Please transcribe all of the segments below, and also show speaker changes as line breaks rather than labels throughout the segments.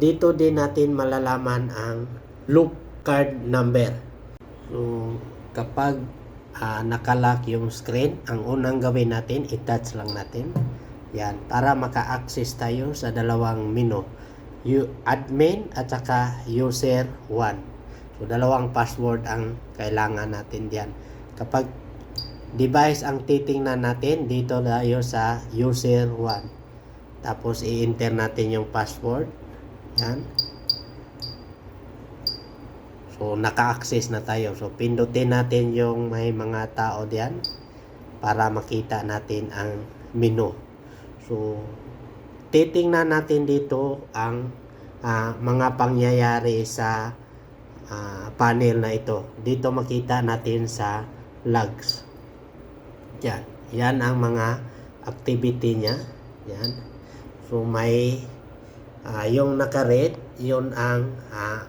dito din natin malalaman ang loop card number. So, kapag ah, nakalock yung screen, ang unang gawin natin, i-touch lang natin. Yan, para maka-access tayo sa dalawang menu. You, admin at saka user 1. So, dalawang password ang kailangan natin diyan. Kapag device ang titingnan natin, dito tayo sa user 1. Tapos, i-enter natin yung password. Yan. So, naka-access na tayo. So, pindutin natin yung may mga tao diyan para makita natin ang menu. So, titingnan natin dito ang ah, mga pangyayari sa ah, panel na ito. Dito makita natin sa logs. Yan. Yan ang mga activity niya. Yan. So, may ah, yung naka-red, yun ang ah,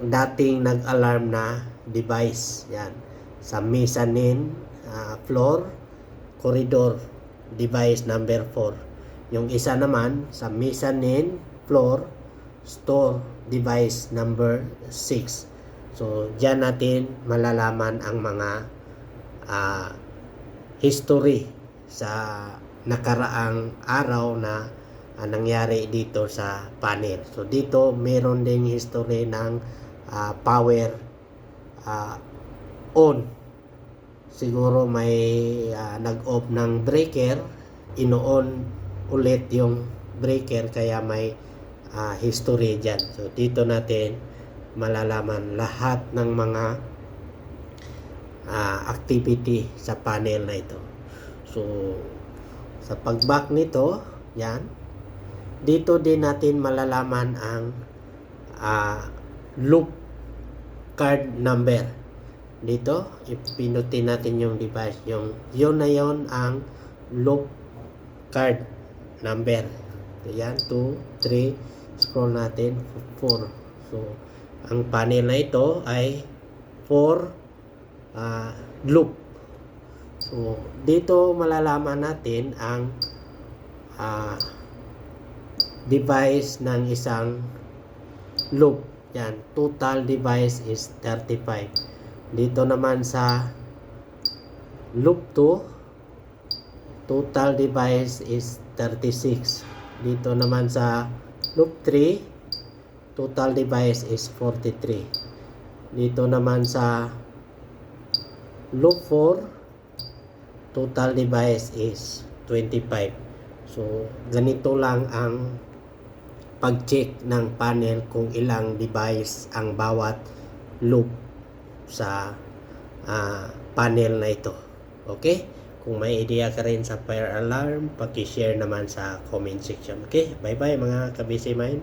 dating nag-alarm na device. Yan. Sa mezzanine ah, floor, corridor, device number 4. Yung isa naman sa mezzanine floor, store, device number 6. So, diyan natin malalaman ang mga ah, history sa nakaraang araw na ah, nangyari dito sa panel. So dito meron ding history ng ah, power ah, on. Siguro may ah, nag-off ng breaker, ino-on ulit yung breaker kaya may ah, history dyan. So dito natin malalaman lahat ng mga ah, activity sa panel na ito. So, sa pag-back nito, yan, dito din natin malalaman ang ah, loop card number. Dito, ipinutin natin yung device. Yung, yun na yun ang loop card number. Yan, 2, 3, scroll natin, 4. So, ang panel na ito ay 4 ah, loop. So, dito malalaman natin ang ah, device ng isang loop. Yan, total device is 35. Dito naman sa loop 2, total device is 36. Dito naman sa loop 3, total device is 43. Dito naman sa loop 4 total device is 25 so ganito lang ang pag-check ng panel kung ilang device ang bawat loop sa ah, panel na ito. Okay? Kung may idea ka rin sa fire alarm paki-share naman sa comment section. Okay? Bye bye mga kabisi mind